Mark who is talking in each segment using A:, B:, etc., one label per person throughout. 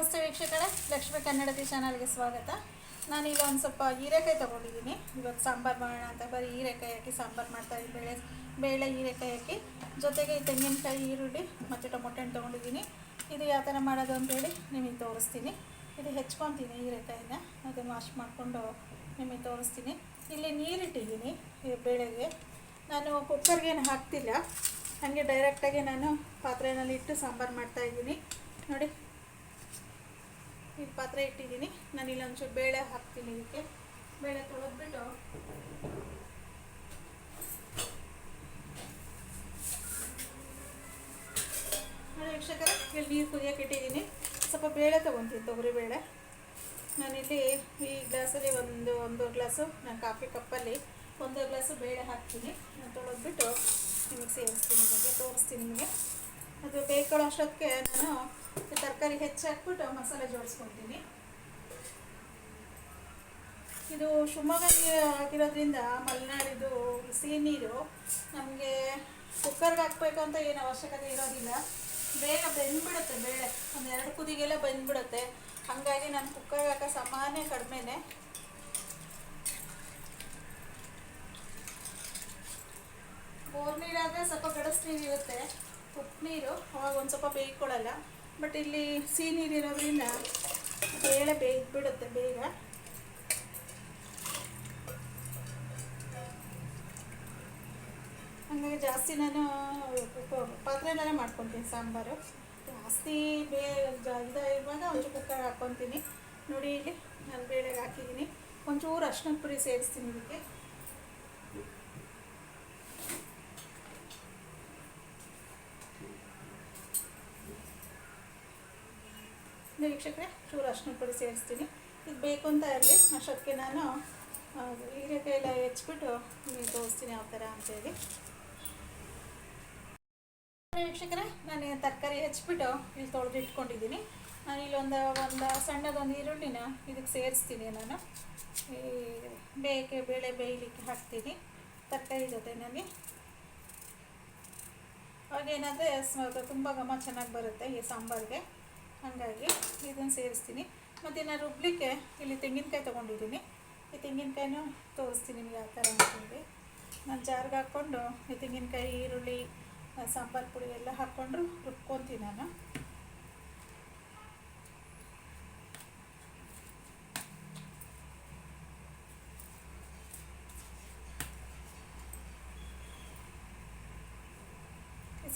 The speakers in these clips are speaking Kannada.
A: ನಮಸ್ತೆ ವೀಕ್ಷಕರೇ, ಲಕ್ಷ್ಮಿ ಕನ್ನಡತಿ ಚಾನಲ್ಗೆ ಸ್ವಾಗತ. ನಾನೀಗ ಒಂದು ಸ್ವಲ್ಪ ಹೀರೆಕಾಯಿ ತೊಗೊಂಡಿದ್ದೀನಿ. ಇವತ್ತು ಸಾಂಬಾರು ಮಾಡೋಣ ಅಂತ ಬರೀ ಹೀರೆಕಾಯಿ ಹಾಕಿ ಸಾಂಬಾರು ಮಾಡ್ತಾಯಿದ್ದೀನಿ ಬೇಳೆ ಬೇಳೆ ಹೀರೆಕಾಯಿ ಹಾಕಿ, ಜೊತೆಗೆ ಈ ತೆಂಗಿನಕಾಯಿ, ಈರುಳ್ಳಿ, ಮತ್ತು ಟೊಮೊಟೊ ಹಣ್ಣು ತೊಗೊಂಡಿದ್ದೀನಿ. ಇದು ಯಾವ ಥರ ಮಾಡೋದು ಅಂತೇಳಿ ನಿಮಗೆ ತೋರಿಸ್ತೀನಿ. ಇದು ಹೆಚ್ಕೊತೀನಿ ಹೀರೆಕಾಯಿನ. ಅದನ್ನು ವಾಶ್ ಮಾಡಿಕೊಂಡು ನಿಮಗೆ ತೋರಿಸ್ತೀನಿ. ಇಲ್ಲಿ ನೀರಿಟ್ಟಿದ್ದೀನಿ ಬೇಳೆಗೆ. ನಾನು ಕುಕ್ಕರ್ಗೇನು ಹಾಕ್ತಿಲ್ಲ. ಹಾಗೆ ಡೈರೆಕ್ಟಾಗಿ ನಾನು ಪಾತ್ರೆಯಲ್ಲಿ ಇಟ್ಟು ಸಾಂಬಾರು ಮಾಡ್ತಾಯಿದ್ದೀನಿ ನೋಡಿ. ಈ ಪಾತ್ರೆ ಇಟ್ಟಿದ್ದೀನಿ. ನಾನು ಇಲ್ಲೊಂಚೂರು ಬೇಳೆ ಹಾಕ್ತೀನಿ ಇದಕ್ಕೆ. ಬೇಳೆ ತೊಳೆದ್ಬಿಟ್ಟು. ವೀಕ್ಷಕರೇ, ಇಲ್ಲಿ ನೀರು ಕುದಿಯೋಕೆ ಇಟ್ಟಿದ್ದೀನಿ. ಸ್ವಲ್ಪ ಬೇಳೆ ತೊಗೊತೀನಿ, ತೊಗರಿ ಬೇಳೆ. ನಾನಿಲ್ಲಿ ಈ ಗ್ಲಾಸಲ್ಲಿ ಒಂದು ಒಂದು ಗ್ಲಾಸು, ನಾನು ಕಾಫಿ ಕಪ್ಪಲ್ಲಿ ಒಂದು ಗ್ಲಾಸು ಬೇಳೆ ಹಾಕ್ತೀನಿ. ನಾನು ತೊಳೆದ್ಬಿಟ್ಟು ನಿಮಗೆ ಸೇರಿಸ್ತೀನಿ ನಿಮಗೆ, ತೋರಿಸ್ತೀನಿ ನಿಮಗೆ. ಅದು ಬೇಕೊಳ್ಳೋ ಅಷ್ಟೊತ್ತಿಗೆ ನಾನು ತರಕಾರಿ ಹೆಚ್ಚಾಕ್ಬಿಟ್ಟು ಮಸಾಲೆ ಜೋಡಿಸ್ಕೊತೀನಿ ಇದು ಶಿವಮೊಗ್ಗ ನೀರು ಆಗಿರೋದ್ರಿಂದ ಮಲೆನಾಡಿದು ಸಿಹಿ ನೀರು ನಮಗೆ ಕುಕ್ಕರ್ಗೆ ಹಾಕಬೇಕು ಅಂತ ಏನು ಅವಶ್ಯಕತೆ ಇರೋದಿಲ್ಲ. ಬೇಗ ಬೆಂದ್ಬಿಡುತ್ತೆ ಬೇಳೆ. ಒಂದು ಎರಡು ಕುದಿಗೆಲ್ಲ ಬೆಂದ್ಬಿಡುತ್ತೆ. ಹಾಗಾಗಿ ನಾನು ಕುಕ್ಕರ್ಗೆ ಹಾಕೋ ಸಾಮಾನ್ಯ ಕಡಿಮೆನೆ. ಬೋರ್ ನೀರಾದರೆ ಸ್ವಲ್ಪ ಗಡಸ್ ನೀರು ಇರುತ್ತೆ ಉಪ್ಪು ನೀರು ಅವಾಗ ಒಂದು ಸ್ವಲ್ಪ ಬೇಯ್ಕೊಳ್ಳಲ್ಲ ಬಟ್ ಇಲ್ಲಿ ಸಿಹಿ ನೀರು ಇರೋದ್ರಿಂದ ಬೇಳೆ ಬೇಯ್ಬಿಡುತ್ತೆ ಬೇಗ. ಹಂಗಾಗಿ ಜಾಸ್ತಿ ನಾನು ಪಾತ್ರೆಯಲ್ಲೇ ಮಾಡ್ಕೊತೀನಿ ಸಾಂಬಾರು. ಜಾಸ್ತಿ ಬೇ ಇರುವಾಗ ಒಂಚೂರು ಕುಕ್ಕರ್ ಹಾಕ್ಕೊತೀನಿ. ನೋಡಿ ಇಲ್ಲಿ ನಾನು ಬೇಳೆಗೆ ಹಾಕಿದ್ದೀನಿ. ಒಂಚೂರು ಅರ್ಶಿನದ ಪುರಿ ಸೇರಿಸ್ತೀನಿ ಇದಕ್ಕೆ ಇದು ವೀಕ್ಷಕರೇ ಚೂರು ಅರ್ಶಿನ ಪುಡಿ ಸೇರಿಸ್ತೀನಿ. ಇದು ಬೇಕು ಅಂತ ಇರಲಿ. ಅಷ್ಟೊತ್ತಿಗೆ ನಾನು ಹೀರೆಕಾಯಿಲ್ಲ ಹೆಚ್ಚಿಬಿಟ್ಟು ನಿಮಗೆ ತೋರಿಸ್ತೀನಿ ಯಾವ ಥರ ಅಂತೇಳಿ ವೀಕ್ಷಕರೇ, ನಾನು ತರಕಾರಿ ಹೆಚ್ಚಿಬಿಟ್ಟು ಇಲ್ಲಿ ತೊಳೆದು ಇಟ್ಕೊಂಡಿದ್ದೀನಿ. ನಾನು ಇಲ್ಲೊಂದು ಒಂದು ಸಣ್ಣದೊಂದು ಈರುಳ್ಳಿನ ಇದಕ್ಕೆ ಸೇರಿಸ್ತೀನಿ ನಾನು. ಈ ಬೇಕೆ ಬೇಳೆ ಬೇಯಲಿಕ್ಕೆ ಹಾಕ್ತೀನಿ ತರಕಾರಿ ಜೊತೆನಲ್ಲಿ. ಅವಾಗೇನಾದರೆ ತುಂಬ ಘಮ ಚೆನ್ನಾಗಿ ಬರುತ್ತೆ ಈ ಸಾಂಬಾರಿಗೆ. ಹಾಗಾಗಿ ಇದನ್ನು ಸೇರಿಸ್ತೀನಿ. ಮತ್ತು ನಾನು ರುಬ್ಲಿಕ್ಕೆ ಇಲ್ಲಿ ತೆಂಗಿನಕಾಯಿ ತೊಗೊಂಡಿದ್ದೀನಿ. ಈ ತೆಂಗಿನಕಾಯಿನೂ ತೋರಿಸ್ತೀನಿ ನಿಮಗೆ ಯಾವ ಥರ ಅಂತೇಳಿ ನಾನು ಜಾರ್ಗೆ ಹಾಕ್ಕೊಂಡು ಈ ತೆಂಗಿನಕಾಯಿ, ಈರುಳ್ಳಿ ಸಾಂಬಾರು ಪುಡಿ ಎಲ್ಲ ಹಾಕ್ಕೊಂಡು ರುಬ್ಕೊತೀನಿ ನಾನು.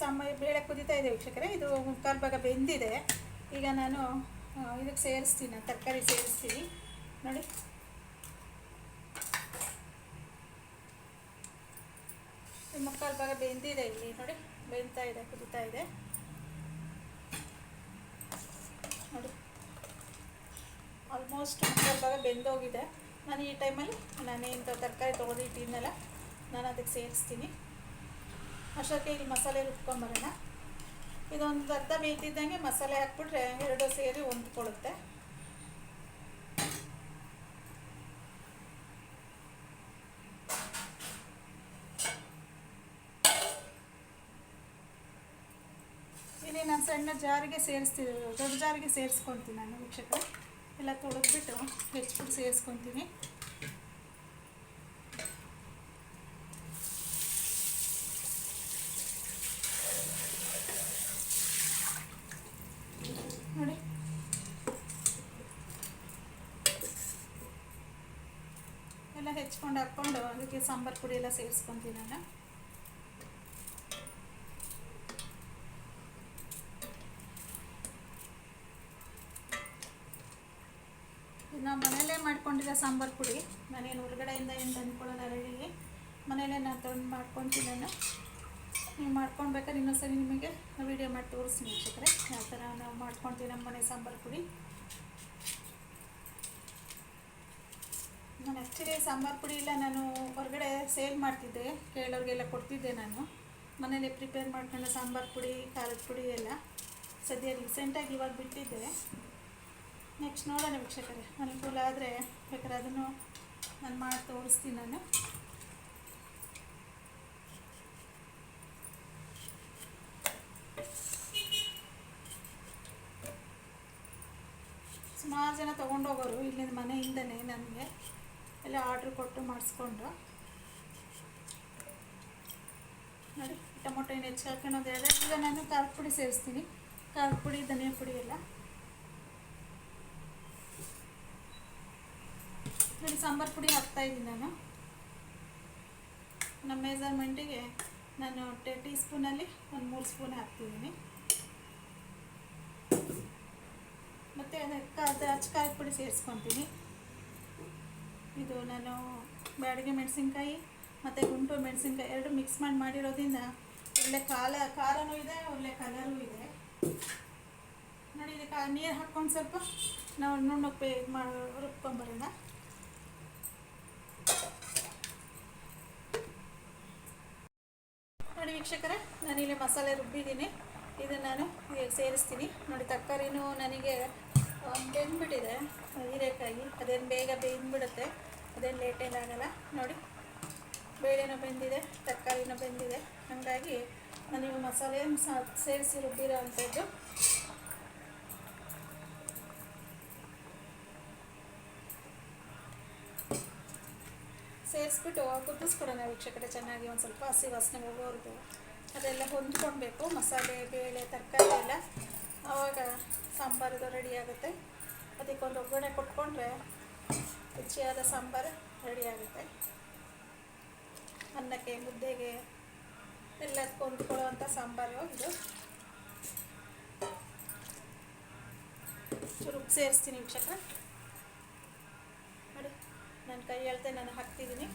A: ಸಾಂಬಾರು ಬೇಳೆ ಕುದೀತಾ ಇದೆ ವೀಕ್ಷಕರೇ. ಇದು ಮುಕ್ಕಾಲು ಭಾಗ ಬೆಂದಿದೆ. ಈಗ ನಾನು ಇದಕ್ಕೆ ಸೇರಿಸ್ತೀನಿ ತರಕಾರಿ ಸೇರಿಸ್ತೀನಿ. ನೋಡಿ. ಮುಕ್ಕಾಲು ಭಾಗ ಬೆಂದಿದೆ ಇಲ್ಲಿ, ನೋಡಿ. ಬೆಂತಾ ಇದೆ, ಕುದಿತಾ ಇದೆ. ನೋಡಿ. ಆಲ್ಮೋಸ್ಟ್ ಮುಕ್ಕಾಲು ಭಾಗ ಬೆಂದೋಗಿದೆ. ನಾನು ಈ ಟೈಮಲ್ಲಿ ನಾನೇನು ತರಕಾರಿ ತೊಗೊಂಡಿಟ್ಟಿದ್ನಲ್ಲ ನಾನು ಅದಕ್ಕೆ ಸೇರಿಸ್ತೀನಿ. ಅಷ್ಟೊತ್ತಿಗೆ ಇಲ್ಲಿ ಮಸಾಲೆ ರುಬ್ಕೊಂಬರೋಣ ಇದೊಂದು ಅರ್ಧ ಬೇಯ್ತಿದ್ದಂಗೆ ಮಸಾಲೆ ಹಾಕ್ಬಿಟ್ರೆ ಎರಡು ಸೇರಿ ಹೊಂದ್ಕೊಳ್ಳುತ್ತೆ ಇಲ್ಲಿ ನಾನು ಸಣ್ಣ ಜಾರಿಗೆ ಸೇರಿಸ್ತೀನಿ ದೊಡ್ಡ ಜಾರಿಗೆ ಸೇರಿಸ್ಕೊತೀನಿ ನಾನು ವೀಕ್ಷಕ ಎಲ್ಲ ತೊಳೆದ್ಬಿಟ್ಟು ಹೆಚ್ಚಿಬಿಟ್ಟು ಸೇರಿಸ್ಕೊತೀನಿ ನೋಡಿ ಎಲ್ಲ ಹೆಚ್ಕೊಂಡು ಹಾಕ್ಕೊಂಡು ಅದಕ್ಕೆ ಸಾಂಬಾರು ಪುಡಿ ಎಲ್ಲ ಸೇರಿಸ್ಕೊತೀನಿ ನಾನು. ನಾವು ಮನೆಯಲ್ಲೇ ಮಾಡ್ಕೊಂಡಿರೋ ಸಾಂಬಾರು ಪುಡಿ. ನಾನೇನು ಹೊರಗಡೆಯಿಂದ ಏನು ತಂದ್ಕೊಳ್ಳೋಲ್ಲ ರೆಡಿಗೆ. ಮನೆಯಲ್ಲೇ ನಾನು ತಂದು ಮಾಡ್ಕೊತೀನಿ ನಾನು. ನೀವು ಮಾಡ್ಕೊಳ್ಬೇಕಾದ್ರೆ ಇನ್ನೊಂದ್ಸರಿ ನಿಮಗೆ ವಿಡಿಯೋ ಮಾಡಿ ತೋರಿಸ್ತೀನಿ ವೀಕ್ಷಕರೇ. ಯಾವ ಥರ ನಾವು ಮಾಡ್ಕೊತೀವಿ ನಮ್ಮ ಮನೆ ಸಾಂಬಾರು ಪುಡಿ. ನಾನು ಆ್ಯಕ್ಚುಲಿ ಸಾಂಬಾರು ಪುಡಿ ಎಲ್ಲ ನಾನು ಹೊರಗಡೆ ಸೇಲ್ ಮಾಡ್ತಿದ್ದೆ. ಕೇಳೋರಿಗೆಲ್ಲ ಕೊಡ್ತಿದ್ದೆ ನಾನು. ಮನೇಲಿ ಪ್ರಿಪೇರ್ ಮಾಡ್ಕೊಂಡು ಸಾಂಬಾರು ಪುಡಿ, ಖಾರದ ಪುಡಿ ಎಲ್ಲ ಸದ್ಯ ರೀಸೆಂಟಾಗಿ ಇವಾಗ ಬಿಟ್ಟಿದ್ದೆ. ನೆಕ್ಸ್ಟ್ ನೋಡೋಣ ವೀಕ್ಷಕರೇ. ಅನುಕೂಲ ಆದರೆ ಬೇಕಾದ್ರೆ ಅದನ್ನು ನಾನು ಮಾಡಿ ತೋರಿಸ್ತೀನಿ ನಾನು. ಸುಮಾರು ಜನ ತೊಗೊಂಡೋಗೋರು ಇಲ್ಲಿಂದ ಮನೆಯಿಂದನೇ ನನಗೆ. ಎಲ್ಲ ಆರ್ಡ್ರ್ ಕೊಟ್ಟು ಮಾಡಿಸ್ಕೊಂಡು. ನೋಡಿ, ಟೊಮೊಟೊ ಏನು ಹೆಚ್ಚು ಇದೆ ಈಗ ನಾನು ಖಾರದ ಪುಡಿ ಸೇರಿಸ್ತೀನಿ. ಖಾರದ ಪುಡಿ ಧನಿಯಾ ಪುಡಿ ಎಲ್ಲ. ನೋಡಿ, ಸಾಂಬಾರು ಪುಡಿ ಹಾಕ್ತಾ ಇದ್ದೀನಿ ನಾನು. ನಮ್ಮ ಮೆಜರ್ಮೆಂಟಿಗೆ ನಾನು ಟೆ ಟೀ ಸ್ಪೂನಲ್ಲಿ ಒಂದು ಮೂರು ಸ್ಪೂನ್ ಹಾಕ್ತಿದ್ದೀನಿ. ಮತ್ತು ಅದಕ್ಕೆ ಅದು ಖಾರದ ಪುಡಿ ಸೇರಿಸ್ಕೊತೀನಿ. ಇದು ನಾನು ಬ್ಯಾಡಿಗೆ ಮೆಣಸಿನ್ಕಾಯಿ ಮತ್ತು ಗುಂಟು ಮೆಣಸಿನ್ಕಾಯಿ ಎರಡು ಮಿಕ್ಸ್ ಮಾಡಿ ಮಾಡಿರೋದ್ರಿಂದ ಒಳ್ಳೆ ಕಾಲ, ಖಾರನೂ ಇದೆ, ಒಳ್ಳೆ ಕಲರೂ ಇದೆ. ನೋಡಿ ಇದಕ್ಕೆ ನೀರು ಹಾಕ್ಕೊಂಡು ಸ್ವಲ್ಪ ನಾವು ನುಣ್ಣಕ್ಕೆ ಇದು ಮಾಡಿ ರುಬ್ಕೊಂಬರೋಣ. ನೋಡಿ ವೀಕ್ಷಕರೇ, ನಾನಿಲ್ಲಿ ಮಸಾಲೆ ರುಬ್ಬಿದ್ದೀನಿ. ಇದನ್ನು ನಾನು ಸೇರಿಸ್ತೀನಿ. ನೋಡಿ, ತರಕಾರಿನೂ ನನಗೆ ಅದೇನು ಬೇಗ ಬೆಂದ್ಬಿಡುತ್ತೆ, ಅದೇನು ಲೇಟೇನು ಆಗಲ್ಲ, ನೋಡಿ. ಬೇಳೆನೂ ಬೆಂದಿದೆ, ತರಕಾರಿನೂ ಬೆಂದಿದೆ. ಹಾಗಾಗಿ ನೀವು ಮಸಾಲೆ ಸೇರಿಸಿ ರುಬ್ಬಿರೋ ಅಂಥದ್ದು ಸೇರಿಸ್ಬಿಟ್ಟು ಕುದಿಸ್ಕೊಡೋಣ ವೀಕ್ಷಕರೇ ಚೆನ್ನಾಗಿ ಒಂದು ಸ್ವಲ್ಪ ಹಸಿ ವಾಸನೆ ಹೋಗೋರ್ದು ಅದೆಲ್ಲ ಹೊಂದ್ಕೊಳ್ಬೇಕು. ಮಸಾಲೆ, ಬೇಳೆ, ತರಕಾರಿ ಎಲ್ಲ ಆವಾಗ ಸಾಂಬಾರದು ರೆಡಿ ಆಗುತ್ತೆ. ಅದಕ್ಕೊಂದು ಒಗ್ಗರಣೆ ಕೊಟ್ಕೊಂಡ್ರೆ ರುಚಿಯಾದ ಸಾಂಬಾರು ರೆಡಿ ಆಗುತ್ತೆ ಅನ್ನಕ್ಕೆ, ಮುದ್ದೆಗೆ ಎಲ್ಲದಕ್ಕೂ ಹೊಂದ್ಕೊಳ್ಳುವಂಥ ಸಾಂಬಾರು ಇದು. ಚೂರು ಸೇರಿಸ್ತೀನಿ ವೀಕ್ಷಕ. ನೋಡಿ, ನನ್ನ ಕೈ ಹೇಳ್ತೆ ನಾನು ಹಾಕ್ತಿದ್ದೀನಿ.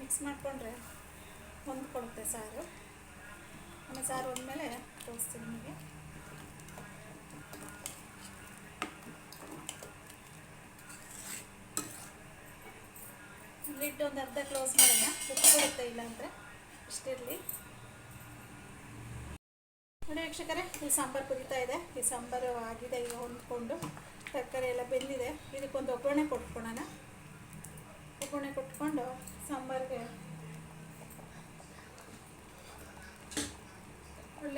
A: ಮಿಕ್ಸ್ ಮಾಡಿಕೊಂಡ್ರೆ ಹೊಂದ್ಕೊಳುತ್ತೆ ಸಾರು. ಆಮೇಲೆ ಸಾರು ಹೋದ್ಮೇಲೆ ತೋರಿಸ್ತೀನಿ ನಿಮಗೆ. ಲಿಡ್ ಒಂದು ಅರ್ಧ ಕ್ಲೋಸ್ ಮಾಡೋಣ. ಉಟ್ಕೊಳ್ಳುತ್ತೆ ಇಲ್ಲ ಅಂದರೆ ಇಷ್ಟಿರಲಿ. ನೋಡಿ ವೀಕ್ಷಕರೇ ಈ ಸಾಂಬಾರು ಕುದೀತಾ ಇದೆ. ಈ ಸಾಂಬಾರು ಆಗಿದೆ ಈಗ ಹೊಂದ್ಕೊಂಡು. ತರಕಾರಿ ಎಲ್ಲ ಬೆಂದಿದೆ. ಇದಕ್ಕೊಂದು ಒಗ್ಗರಣೆ ಕೊಟ್ಕೊಳ್ಳೋಣ. ಒಗ್ಗರಣೆ ಕೊಟ್ಕೊಂಡು ಸಾಂಬಾರಿಗೆ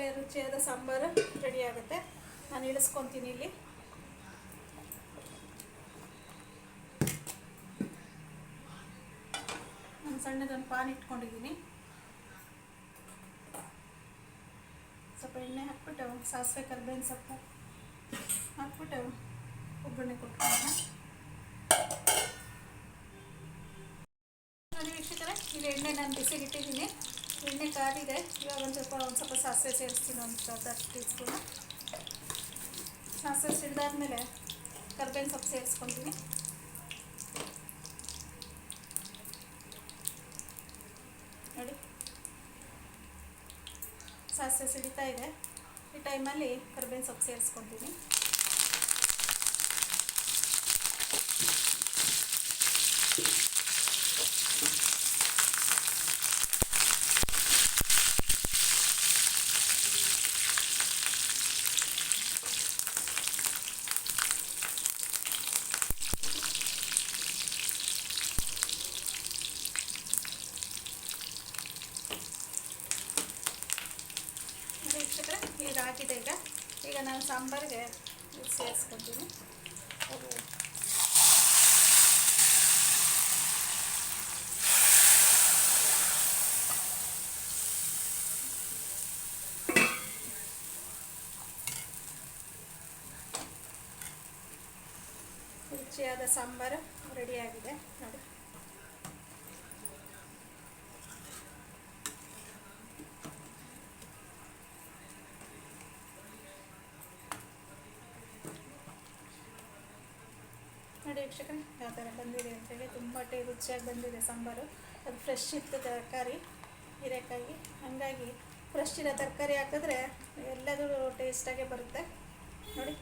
A: ಒಳ್ಳೆಯ ರುಚಿಯಾದ ಸಾಂಬಾರು ರೆಡಿ ಆಗುತ್ತೆ. ನಾನು ಇಳಿಸ್ಕೊತೀನಿ ಇಲ್ಲಿ. ನಾನು ಸಣ್ಣದೊಂದು ಪಾನ್ ಇಟ್ಕೊಂಡಿದ್ದೀನಿ. ಸ್ವಲ್ಪ ಎಣ್ಣೆ ಹಾಕ್ಬಿಟ್ಟು ಸಾಸಿವೆ ಕರ್ಬೇವಿನ ಸೊಪ್ಪು ಹಾಕ್ಬಿಟ್ಟು ಒಗ್ಗರಣೆ ಕೊಟ್ಕೊಳ್ಳೋಣ. ವೀಕ್ಷಕರೇ ಇಲ್ಲಿ ಎಣ್ಣೆ ನಾನು ಬಿಸಿಗೆ ಇಟ್ಟಿದ್ದೀನಿ ಎಣ್ಣೆ ಕಾದಿದೆ. ಇವಾಗ ಒಂದು ಸ್ವಲ್ಪ ಒಂದು ಸ್ವಲ್ಪ ಸಾಸಿವೆ ಸೇರಿಸ್ತೀನಿ, ಒಂದು ಅರ್ಧ ಟೀ ಸ್ಪೂನು ಸಾಸಿವೆ ಸಿಡ್ದಾದ್ಮೇಲೆ ಕರ್ಬೇವಿನ ಸೊಪ್ಪು ಸೇರಿಸ್ಕೊತೀನಿ. ನೋಡಿ. ಸಾಸಿವೆ ಸಿಡಿತಾ ಇದೆ. ಈ ಟೈಮಲ್ಲಿ ಕರ್ಬೇವಿನ ಸೊಪ್ಪು ಸೇರಿಸ್ಕೊತೀನಿ ನೋಡಿ ಈಗ ಹಾಕಿದೆ ಈಗ. ಈಗ ನಾನು ಸಾಂಬಾರಿಗೆ ಇದು ಸೇರಿಸ್ಕೊತೀನಿ. ಅದು ರುಚಿಯಾದ ಸಾಂಬಾರು ರೆಡಿಯಾಗಿದೆ ನೋಡಿ. ನೋಡಿ ವೀಕ್ಷಕರೇ, ಯಾವ ಥರ ಬಂದಿದೆ ಅಂತೇಳಿ ತುಂಬ ಟೇ ರುಚಿಯಾಗಿ ಬಂದಿದೆ ಸಾಂಬಾರು. ಅದು ಫ್ರೆಶ್ ಇತ್ತು ತರಕಾರಿ, ಹೀರೆಕಾಯಿ. ಹಾಗಾಗಿ ಫ್ರೆಶ್ ಇರೋ ತರಕಾರಿ ಹಾಕಿದ್ರೆ ಎಲ್ಲದೂ ಟೇಸ್ಟಾಗೆ ಬರುತ್ತೆ. ನೋಡಿ.